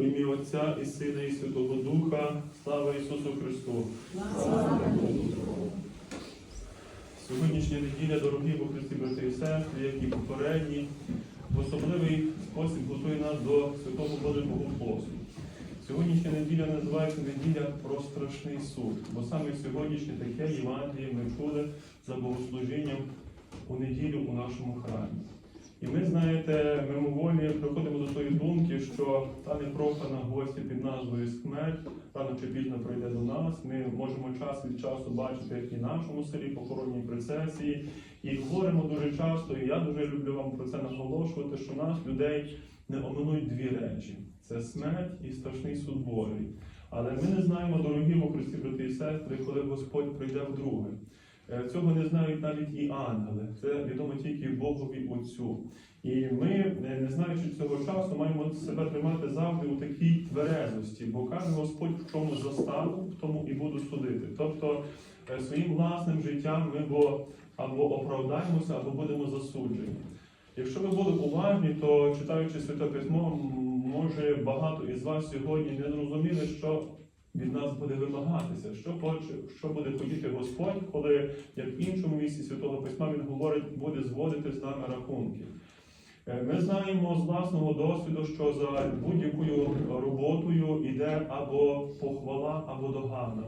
У ім'я Отця і Сина, і Святого Духа, слава Ісусу Христу! Сьогоднішня неділя, дорогі у Христі, брати і сестри, як і попередні, в особливий спосіб готує нас до святого Великого посту. Сьогоднішня неділя називається неділя про страшний суд, бо саме сьогоднішнє таке Євангеліє ми чули за богослужінням у неділю у нашому храмі. І ми, знаєте, мимоволі приходимо тої думки, що та непрохана гостя під назвою смерть рано чи пізно прийде до нас. Ми можемо час від часу бачити, як і в нашому селі похоронні процесії, і говоримо дуже часто, і я дуже люблю вам про це наголошувати, що нас, людей, не оминуть дві речі: це смерть і страшний суд Божий. Але ми не знаємо, дорогі у Христі, брати і сестри, коли Господь прийде вдруге. Е, Цього не знають навіть і ангели. Це відомо тільки Богові Отцю. І ми, е, не знаючи цього часу, маємо себе тримати завжди у такій тверезості, бо каже Господь, в чому застану, в тому і буду судити. Тобто е, своїм власним життям ми бо або оправдаємося, або будемо засуджені. Якщо ви були уважні, то читаючи Святе Письмо, може багато із вас сьогодні не зрозуміли, що від нас буде вимагатися, що хоче, що буде хотіти Господь, коли, як в іншому місці Святого Письма, Він говорить, буде зводити з нами рахунки. Е, Ми знаємо з власного досвіду, що за будь-якою роботою йде або похвала, або догана.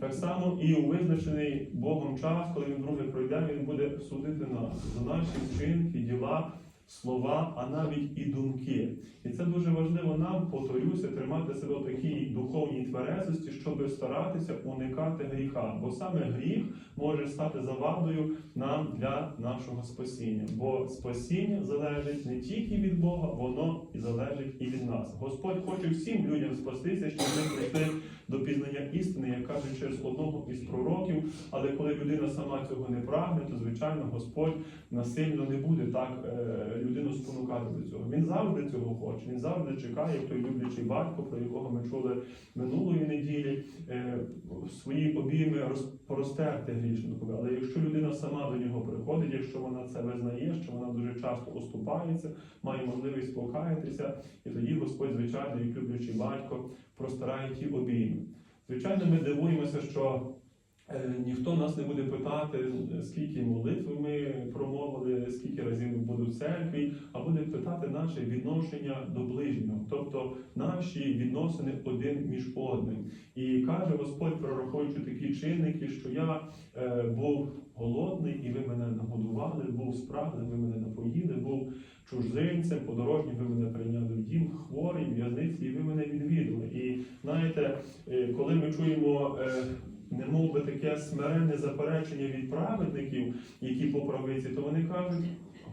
Так само і у визначений Богом час, коли він друге пройде, він буде судити нас за наші вчинки, діла, слова, а навіть і думки. І це дуже важливо нам, повторюся, тримати себе в такій духовній тверезості, щоб старатися уникати гріха. Бо саме гріх може стати завадою нам для нашого спасіння. Бо спасіння залежить не тільки від Бога, воно і залежить і від нас. Господь хоче всім людям спастися, щоб ми прийшли до пізнання істини, як каже через одного із пророків. Але коли людина сама цього не прагне, то звичайно Господь насильно не буде так е, людину спонукати до цього. Він завжди цього хоче. Він завжди чекає, той люблячий батько, про якого ми чули минулої неділі, е, свої обійми роз- простерти грішникові. Але якщо людина сама до нього приходить, якщо вона це визнає, що вона дуже часто оступається, має можливість покаятися, і тоді Господь, звичайно, як люблячий батько, простирає ті обійми. Звичайно, ми дивуємося, що ніхто нас не буде питати, скільки молитв ми промовили, скільки разів ми були в церкві, а буде питати наше відношення до ближнього, тобто наші відносини один між одним. І каже Господь, прораховуючи такі чинники, що я е, був голодний, і ви мене нагодували, був спраглий, ви мене напоїли, був чужинцем, подорожнім, ви мене прийняли в дім, хворий, в'язниці, і ви мене відвідали. І знаєте, е, коли ми чуємо. е, Немов би таке смиренне заперечення від праведників, які по правиці, то вони кажуть: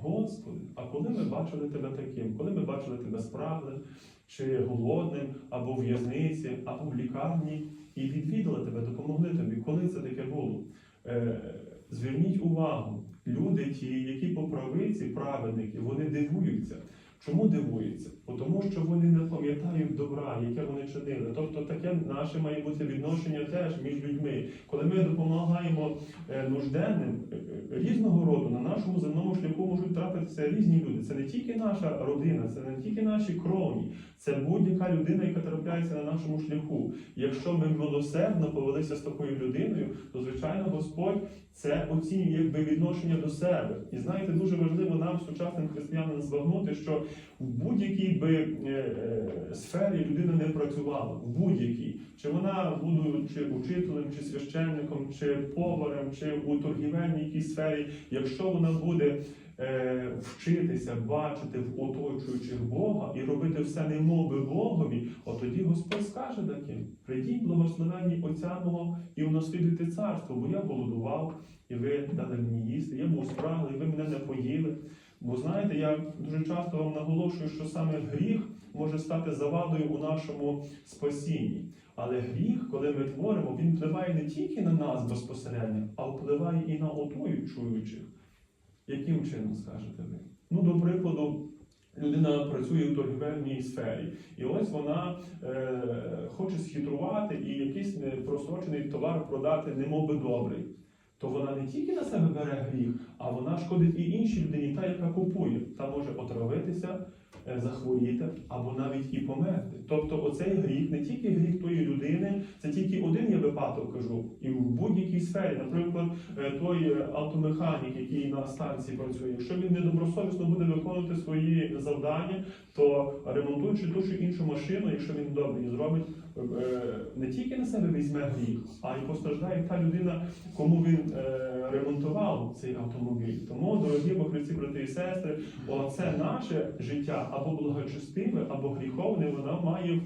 Господи, а коли ми бачили тебе таким, коли ми бачили тебе спраглим, чи голодним, або в в'язниці, або в лікарні, і відвідали тебе, допомогли тобі, коли це таке було? Е, Зверніть увагу, люди ті, які по правиці, праведники, вони дивуються. Чому дивуються? Тому що вони не пам'ятають добра, яке вони чинили. Тобто таке наше має бути відношення теж між людьми. Коли ми допомагаємо е, нужденним е, е, різного роду на нашому земному шляху можуть трапитися різні люди. Це не тільки наша родина, це не тільки наші кровні, це будь-яка людина, яка трапляється на нашому шляху. Якщо ми милосердно повелися з такою людиною, то звичайно Господь це оцінює якби відношення до себе. І знаєте, дуже важливо нам, сучасним християнам, збагнути, що в будь-якій би е, е, сфері людина не працювала, в будь-якій. Чи вона, будучи учителем, чи священником, чи поварем, чи у торгівельній якійсь сфері, якщо вона буде е, вчитися, бачити в оточуючих Бога і робити все немов би Богові, от тоді Господь скаже таким: прийдіть, благословенні Отця мого і унаслідуйте царство, бо я голодував, і ви дали мені їсти, я був спраглий, і ви мене не поїли. Бо знаєте, я дуже часто вам наголошую, що саме гріх може стати завадою у нашому спасінні. Але гріх, коли ми творимо, він впливає не тільки на нас безпосередньо, а впливає і на оточуючих. Яким чином скажете ви? Ну, до прикладу, людина працює в торгівельній сфері, і ось вона е, хоче схитрувати і якийсь просрочений товар продати, немов би добрий. То вона не тільки на себе бере гріх, а вона шкодить і іншій людині, та, яка купує, та може отравитися, захворіти або навіть і померти. Тобто, оцей гріх не тільки гріх тої людини, це тільки один я випадок кажу. І в будь-якій сфері, наприклад, е, той е, автомеханік, який на станції працює, якщо він недобросовісно буде виконувати свої завдання, то ремонтуючи ту чи іншу машину, якщо він добре її зробить, е, не тільки на себе візьме гріх, а й постраждає та людина, кому він е, ремонтував цей автомобіль. Тому, дорогі бо брати і сестри, оце наше життя або благочестиве, або гріховне, воно має е,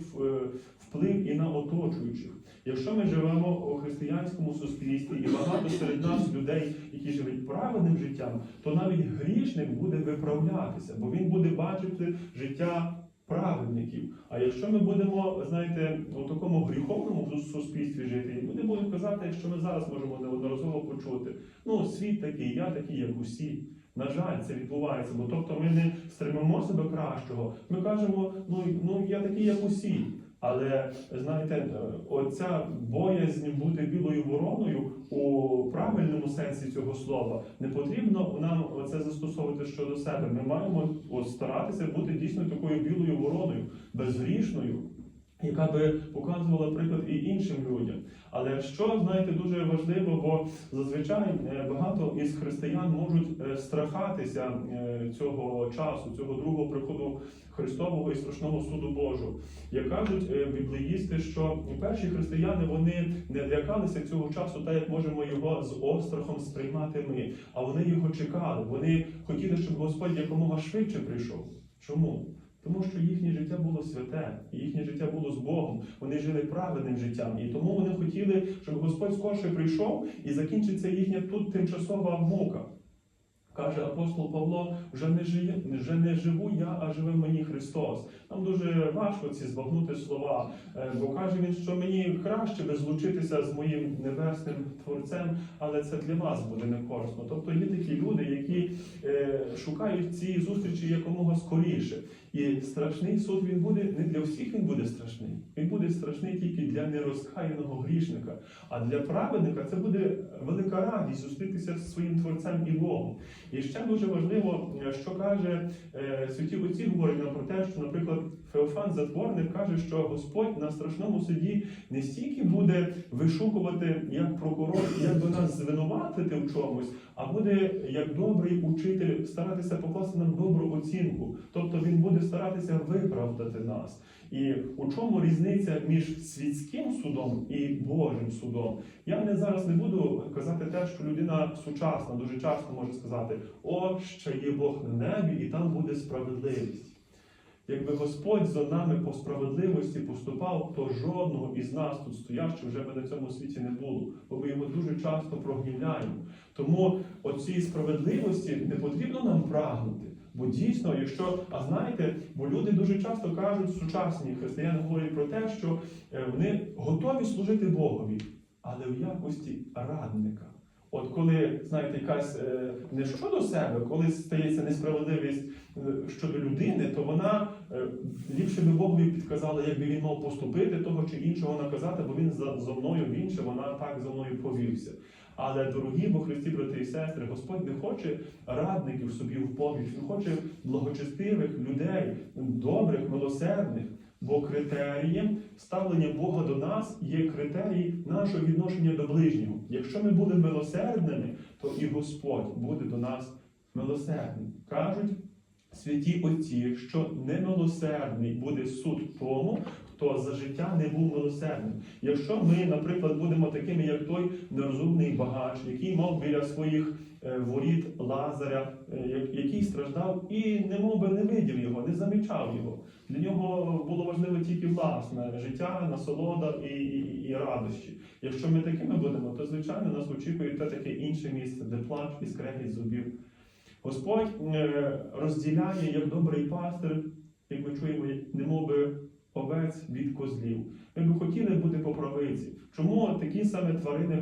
вплив і на оточуючих. Якщо ми живемо у християнському суспільстві і багато серед нас людей, які живуть праведним життям, то навіть грішник буде виправлятися, бо він буде бачити життя праведників. А якщо ми будемо, знаєте, у такому гріховному суспільстві жити, і не будемо казати, що ми зараз можемо неодноразово почути, ну світ такий, я такий, як усі. На жаль, це відбувається, бо тобто ми не стремимося до кращого. Ми кажемо, ну, ну я такий, як усі. Але знаєте, оця боязнь бути білою вороною у правильному сенсі цього слова не потрібно нам це застосовувати щодо себе. Ми маємо от, старатися бути дійсно такою білою вороною, безгрішною, яка би показувала приклад і іншим людям. Але що знаєте дуже важливо, бо зазвичай е, багато із християн можуть е, страхатися е, цього часу, цього другого приходу Христового і страшного суду Божого. Як кажуть біблеїсти, що перші християни вони не лякалися цього часу, так як можемо його з острахом сприймати ми. А вони його чекали. Вони хотіли, щоб Господь якомога швидше прийшов. Чому? Тому що їхнє життя було святе, їхнє життя було з Богом. Вони жили праведним життям, і тому вони хотіли, щоб Господь скорше прийшов і закінчиться їхня тут тимчасова мука. Каже апостол Павло: вже не жиє, вже не живу я, а живе мені Христос. Нам дуже важко ці збагнути слова, е, бо каже він, що мені краще би злучитися з моїм небесним творцем, але це для вас буде не корисно. Тобто є такі люди, які е, шукають ці зустрічі якомога скоріше. І страшний суд він буде не для всіх, він буде страшний. Він буде страшний тільки для нерозкаяного грішника. А для праведника це буде велика радість зустрітися зі своїм творцем і Богом. І ще дуже важливо, що каже е, святі отці, говорять нам про те, що, наприклад, Феофан Затворник каже, що Господь на страшному суді не стільки буде вишукувати як прокурор, як до нас звинуватити в чомусь, а буде як добрий учитель старатися покласти нам добру оцінку. Тобто він буде старатися виправдати нас. І у чому різниця між світським судом і Божим судом? Я не зараз не буду казати те, що людина сучасна дуже часто може сказати: о, ще є Бог на небі, і там буде справедливість. Якби Господь за нами по справедливості поступав, то жодного із нас тут стоящих вже би на цьому світі не було, бо ми його дуже часто прогнівляємо. Тому оцій справедливості не потрібно нам прагнути. Бо дійсно, якщо, а знаєте, бо люди дуже часто кажуть, сучасні християни говорять про те, що е, вони готові служити Богові, але в якості радника. От коли, знаєте, якась е, не щодо себе, коли стається несправедливість е, щодо людини, то вона е, ліпше би Богові підказала, як би він мав поступити, того чи іншого наказати, бо він за, зо мною він чи вона так за мною повівся. Але, дорогі бо Христі, брати і сестри, Господь не хоче радників собі в поміч, Він хоче благочестивих людей, добрих, милосердних. Бо критерієм ставлення Бога до нас є критерій нашого відношення до ближнього. Якщо ми будемо милосердними, то і Господь буде до нас милосердним. Кажуть святі отці, що немилосердний буде суд тому, хто за життя не був милосердним. Якщо ми, наприклад, будемо такими, як той нерозумний багач, який мав біля своїх е, воріт Лазаря, е, який страждав і немов би не видів його, не замічав його. Для нього було важливо тільки власне життя, насолода і, і, і радощі. Якщо ми такими будемо, то звичайно нас очікує те таке інше місце, де плач і скрегіт зубів. Господь е, розділяє як добрий пастир, як ми чуємо, немов би овець від козлів. Ми б хотіли бути по правиці. Чому такі саме тварини е,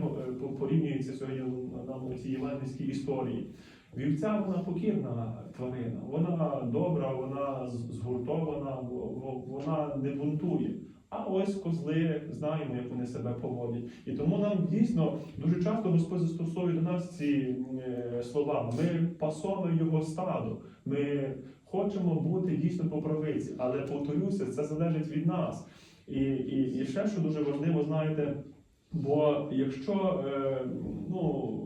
порівнюються сьогодні нам у цій євангельській історії? Вівця вона покірна тварина, вона добра, вона згуртована, вона не бунтує. А ось козли знаємо, як вони себе поводять. І тому нам дійсно дуже часто Господь застосовує до нас ці е, слова. Ми пасоли його стадо. Ми хочемо бути дійсно по правиці, але повторюся, це залежить від нас. І, і, і ще що дуже важливо, знаєте, бо якщо е, ну,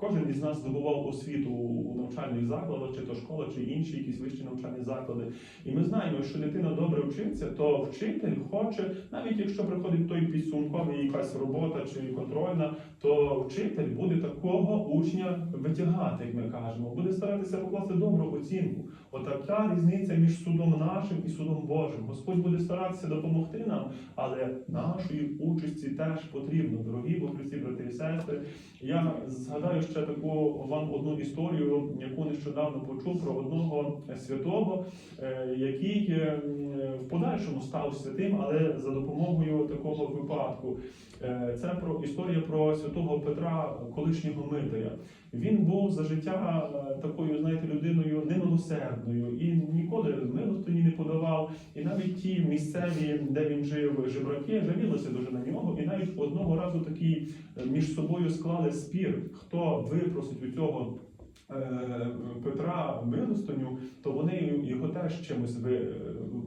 кожен із нас здобував освіту у навчальних закладах, чи то школа, чи інші якісь вищі навчальні заклади, і ми знаємо, що дитина добре вчиться, то вчитель хоче, навіть якщо приходить той підсумковий якась робота чи контрольна, то вчитель буде такого учня витягати, як ми кажемо, буде старатися покласти добру оцінку. Отака різниця між судом нашим і судом Божим. Господь буде старатися допомогти нам, але нашої участі теж потрібно. Дорогі бо брати і сестри. Я згадаю ще таку вам одну історію, яку нещодавно почув про одного святого, е, який е, в подальшому став святим, але за допомогою такого випадку. Е, Це про історія про святого Петра, колишнього митаря. Він був за життя е, такою, знаєте, людиною немилосердною і ніколи милостині не подавав. І навіть ті місцеві, де він жив, жебраки, жалілися дуже на нього. І навіть одного разу такі е, між собою склали спір, хто випросить у цього. е, Петра милостиню, то вони його теж чимось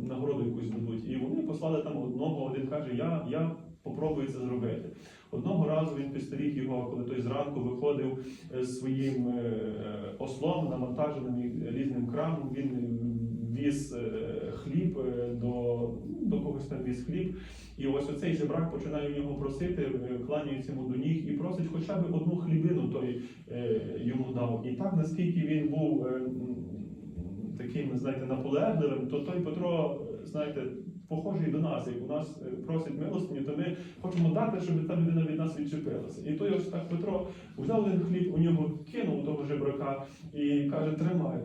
нагороду якусь дадуть. І вони послали там одного, один каже: Я, я попробую це зробити. Одного разу він підстеріг його, коли той зранку виходив е, своїм е, ослом, навантаженим різним крамом. Він віз е, хліб е, до, до когось там віз хліб. І ось оцей жебрак починає в нього просити, е, кланяється йому до ніг і просить хоча б одну хлібину той е, йому дав. І так, наскільки він був е, таким, знаєте, наполегливим, то той Петро, е, знаєте, похожий до нас, як у нас просять просить милостиню, то ми хочемо дати, щоб та людина від нас відчепилася. І той ось так Петро взяв один хліб, у нього кинув того жебрака і каже: Тримай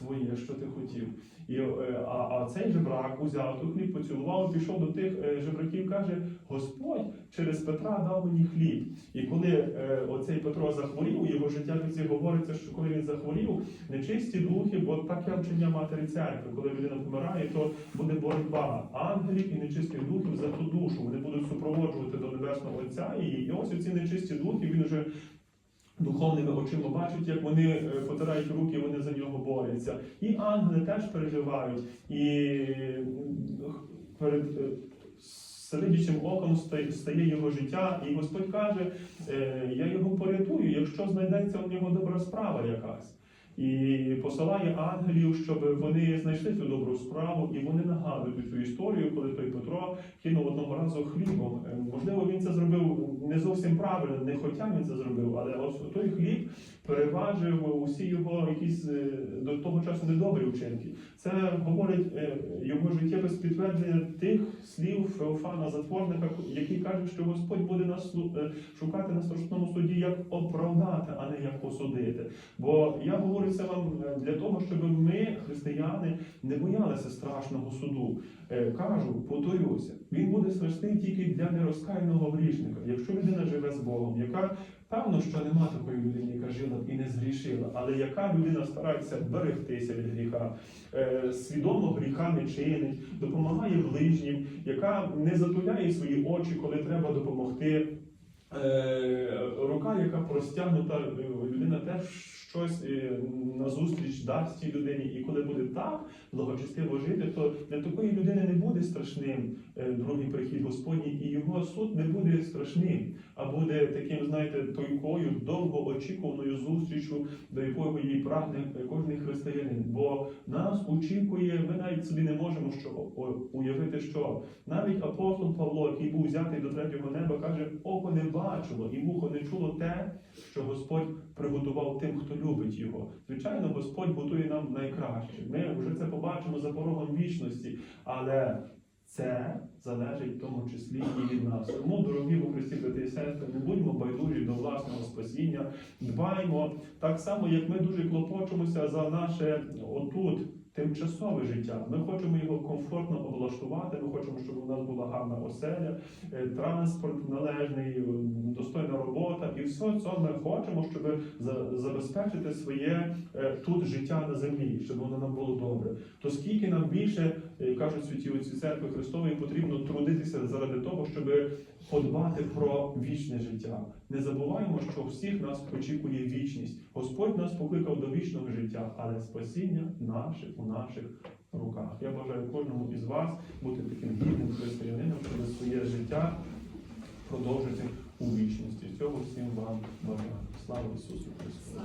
твоє, що ти хотів. І, е, а, а цей жебрак узяв той хліб, поцілував, пішов до тих е, жебраків, каже: Господь через Петра дав мені хліб. І коли е, оцей Петро захворів, у його життя житті говориться, що коли він захворів, нечисті духи, бо таке вчення матері церкви, коли людина помирає, то буде боротьба ангелів і нечистих духів за ту душу. Вони будуть супроводжувати до небесного Отця. І, і ось ці нечисті духи він вже. Духовними очима бачать, як вони е, потирають руки, вони за нього борються. І ангели теж переживають. І перед е, оком стає його життя, і Господь каже: е, я його порятую, якщо знайдеться у нього добра справа якась. І посилає ангелів, щоб вони знайшли цю добру справу, і вони нагадують цю історію, коли той Петро кинув одного разу хлібом. Можливо, він це зробив не зовсім правильно, не хотя він це зробив, але ось той хліб переважив усі його якісь е, до того часу недобрі вчинки. Це говорить е, його життєве підтвердження тих слів Феофана Затворника, який каже, що Господь буде нас е, шукати на страшному суді, як оправдати, а не як осудити. Бо я говорю це вам для того, щоб ми, християни, не боялися страшного суду. Кажу, повторюся, він буде страшний тільки для нерозкаяного грішника. Якщо людина живе з Богом, яка певно, що нема такої людини, яка жила і не згрішила, але яка людина старається берегтися від гріха, е, свідомо гріха не чинить, допомагає ближнім, яка не затуляє свої очі, коли треба допомогти. Е, Рука, яка простягнута, е, людина теж щось е, назустріч дасть цій людині. І коли буде так благочестиво жити, то для такої людини не буде страшним е, другий прихід Господній, і його суд не буде страшним, а буде таким, знаєте, тойкою, довгоочікуваною зустрічю, до якої її прагне кожен християнин. Бо нас очікує, ми навіть собі не можемо що уявити, що навіть апостол Павло, який був взятий до третього неба, каже: око не бачило і вухо не чуло те, що Господь приготував тим, хто любить його. Звичайно, Господь готує нам найкраще. Ми вже це побачимо за порогом вічності, але це залежить в тому числі і від нас. Тому, дорогі у Христі, брати і сестри, не будьмо байдужі до власного спасіння, дбаймо так само, як ми дуже клопочимося за наше отут. Тимчасове життя. Ми хочемо його комфортно облаштувати. Ми хочемо, щоб у нас була гарна оселя, е, транспорт належний, е, достойна робота, і все це ми хочемо, щоб за- забезпечити своє е, тут життя на землі, щоб воно нам було добре. То скільки нам більше Кажуть святі отці церкви Христової, потрібно трудитися заради того, щоб подбати про вічне життя. Не забуваємо, що всіх нас очікує вічність. Господь нас покликав до вічного життя, але спасіння наше у наших руках. Я бажаю кожному із вас бути таким гідним християнином, щоб своє життя продовжити у вічності. Цього всім вам бажаю. Слава Ісусу Христу!